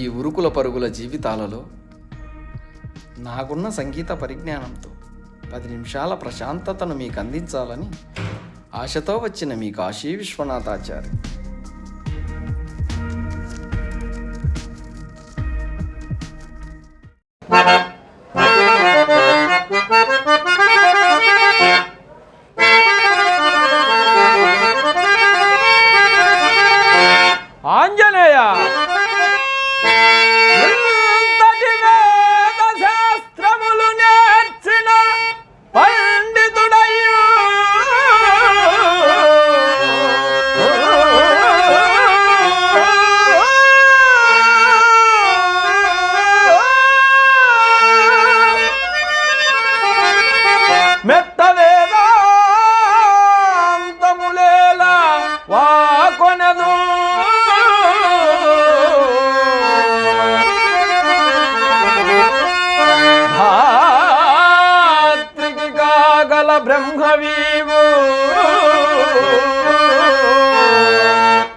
ఈ ఉరుకుల పరుగుల జీవితాలలో నాకున్న సంగీత పరిజ్ఞానంతో పది నిమిషాల ప్రశాంతతను మీకు అందించాలని ఆశతో వచ్చిన మీ కాశీ విశ్వనాథాచారి ఆంజనేయ! Huh? బ్రహ్మవీవు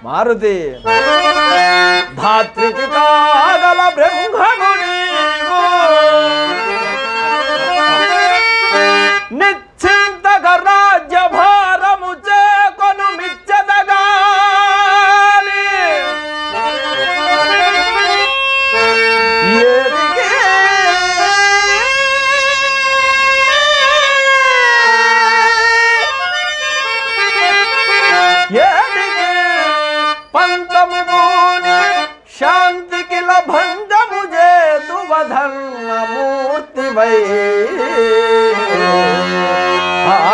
మారుతి. ధాత్రికి కాగల బ్రహ్మము పంతము శాంతికి లభంగము చేతువ ధర్మమూర్తి వై ఆ